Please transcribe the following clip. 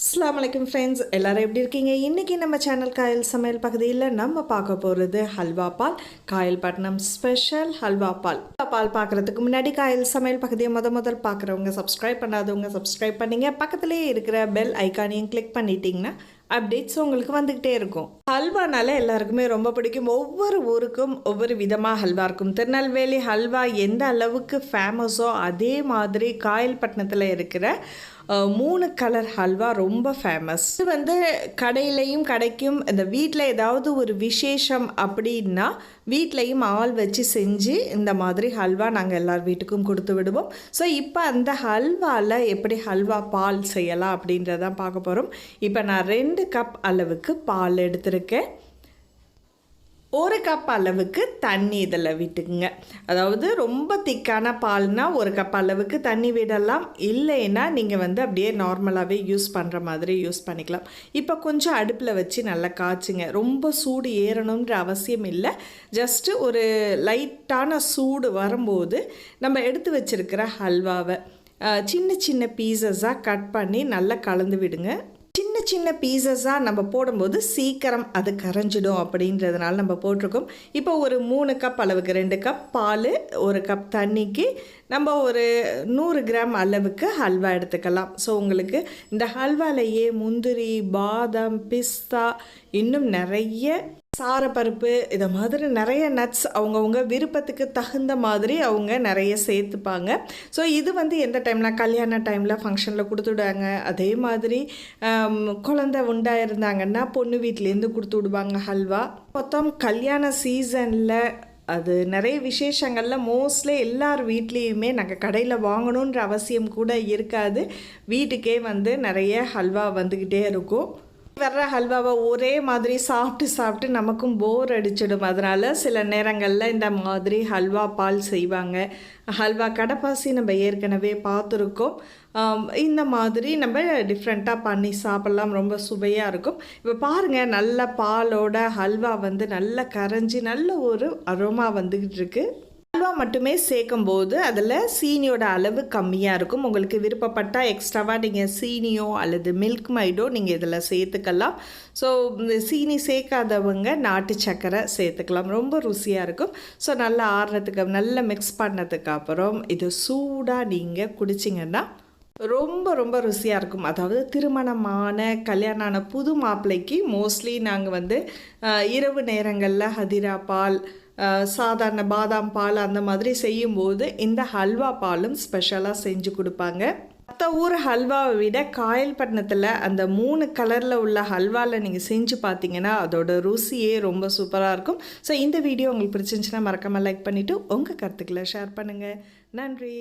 அஸ்லாம் வலைக்கம் ஃப்ரெண்ட்ஸ் எல்லோரும் எப்படி இருக்கீங்க? இன்றைக்கி நம்ம சேனல் காயல் சமையல் பகுதியில் நம்ம பார்க்க போகிறது halwa ball Kayalpattinam special halwa ball. Ball பார்க்குறதுக்கு முன்னாடி காயல் சமையல் பகுதியை முத முதல் பார்க்குறவங்க சப்ஸ்கிரைப் பண்ணாதவங்க சப்ஸ்கிரைப் பண்ணிங்க. பக்கத்துலேயே இருக்கிற பெல் ஐக்கானையும் கிளிக் பண்ணிட்டீங்கன்னா அப்டேட்ஸ் உங்களுக்கு வந்துக்கிட்டே இருக்கும். ஹல்வானால எல்லாருக்குமே ரொம்ப பிடிக்கும். ஒவ்வொரு ஊருக்கும் ஒவ்வொரு விதமாக ஹல்வா இருக்கும். திருநெல்வேலி ஹல்வா எந்த அளவுக்கு ஃபேமஸோ அதே மாதிரி காயல்பட்டினத்தில் இருக்கிற மூணு கலர் ஹல்வா ரொம்ப ஃபேமஸ் இது வந்து கடையிலையும் கிடைக்கும் இந்த வீட்டில் ஏதாவது ஒரு விசேஷம் அப்படின்னா வீட்லேயும் ஆள் வச்சு செஞ்சு இந்த மாதிரி ஹல்வா நாங்கள் எல்லார் வீட்டுக்கும் கொடுத்து விடுவோம். ஸோ இப்போ அந்த ஹல்வாவில் எப்படி ஹல்வா பால் செய்யலாம் அப்படின்றதான் பார்க்க போகிறோம் இப்போ நான் ரெண்டு கப் அளவுக்கு பால் எடுத்திருக்கேன். ஒரு கப் அளவுக்கு தண்ணி இதில் விட்டுக்குங்க. அதாவது ரொம்ப திக்கான பால்னா ஒரு கப் அளவுக்கு தண்ணி விடலாம். இல்லைன்னா நீங்கள் வந்து அப்படியே நார்மலாகவே யூஸ் பண்ணுற மாதிரி யூஸ் பண்ணிக்கலாம். இப்போ கொஞ்சம் அடுப்பில் வச்சு நல்லா காய்ச்சுங்க. ரொம்ப சூடு ஏறணுன்ற அவசியம் இல்லை. ஜஸ்ட்டு ஒரு லைட்டான சூடு வரும்போது நம்ம எடுத்து வச்சிருக்கிற ஹல்வாவை சின்ன சின்ன பீசஸாக கட் பண்ணி நல்லா கலந்து விடுங்க. சின்ன சின்ன பீசஸாக நம்ம போடும்போது சீக்கிரம் அது கரைஞ்சிடும் அப்படின்றதுனால நம்ம போட்டிருக்கோம். இப்போ ஒரு மூணு கப் அளவுக்கு ரெண்டு கப் பால் ஒரு கப் தண்ணிக்கு நம்ம ஒரு நூறு கிராம் அளவுக்கு ஹல்வா எடுத்துக்கலாம். ஸோ உங்களுக்கு இந்த ஹல்வாலேயே முந்திரி பாதாம் பிஸ்தா இன்னும் நிறைய சாரப்பருப்பு இதை மாதிரி நிறைய நட்ஸ் அவங்கவுங்க விருப்பத்துக்கு தகுந்த மாதிரி அவங்க நிறைய சேர்த்துப்பாங்க. ஸோ இது வந்து எந்த டைமில் கல்யாண டைமில் ஃபங்க்ஷனில் கொடுத்துடுவாங்க அதே மாதிரி குழந்த உண்டாக இருந்தாங்கன்னா பொண்ணு வீட்டிலேருந்து கொடுத்து விடுவாங்க ஹல்வா. மொத்தம் கல்யாண சீசனில் அது நிறைய விசேஷங்களில் மோஸ்ட்லி எல்லார் வீட்லேயுமே நாங்கள் கடையில் வாங்கணுன்ற அவசியம் கூட இருக்காது. வீட்டுக்கே வந்து நிறைய ஹல்வா வந்துக்கிட்டே இருக்கும். வர்ற ஹல்வாவை ஒரே மாதிரி சாப்பிட்டு சாப்பிட்டு நமக்கும் போர் அடிச்சிடும். அதனால் சில நேரங்களில் இந்த மாதிரி ஹல்வா பால் செய்வாங்க. ஹல்வா கடப்பாசி நம்ம ஏற்கனவே பார்த்துருக்கோம். இந்த மாதிரி நம்ம டிஃப்ரெண்ட்டாக பண்ணி சாப்பிட்லாம். ரொம்ப சுவையாக இருக்கும். இப்போ பாருங்கள் நல்ல பாலோட ஹல்வா வந்து நல்லா கரைஞ்சி நல்ல ஒரு அரோமா வந்துக்கிட்டு இருக்குது அல்வா மட்டுமே சேர்க்கும் போது அதில் சீனியோட அளவு கம்மியாக இருக்கும். உங்களுக்கு விருப்பப்பட்டால் எக்ஸ்ட்ராவாக நீங்கள் சீனியோ அல்லது மில்க் மைடோ நீங்கள் இதில் சேர்த்துக்கலாம். ஸோ இந்த சீனி சேர்க்காதவங்க நாட்டு சர்க்கரை சேர்த்துக்கலாம். ரொம்ப ருசியாக இருக்கும். ஸோ நல்லா ஆறுறதுக்கு நல்லா மிக்ஸ் பண்ணதுக்கு அப்புறம் இது சூடாக நீங்கள் குடிச்சிங்கன்னா ரொம்ப ரொம்ப ருசியாக இருக்கும். அதாவது திருமணமான கல்யாணம் ஆன புது மாப்பிள்ளைக்கு மோஸ்ட்லி நாங்கள் வந்து இரவு நேரங்களில் ஹதிரா பால் சாதாரண பாதாம் பால் அந்த மாதிரி செய்யும்போது இந்த ஹல்வா பாலும் ஸ்பெஷலாக செஞ்சு கொடுப்பாங்க. மற்ற ஊர் ஹல்வாவை விட காயல்பட்டினத்தில் அந்த மூணு கலரில் உள்ள ஹல்வாவில் நீங்கள் செஞ்சு பார்த்தீங்கன்னா அதோட ருசியே ரொம்ப சூப்பராக இருக்கும். ஸோ இந்த வீடியோ உங்களுக்கு பிடிச்சிருந்துச்சுன்னா மறக்காமல் லைக் பண்ணிவிட்டு உங்கள் கருத்துக்களை ஷேர் பண்ணுங்கள் நன்றி.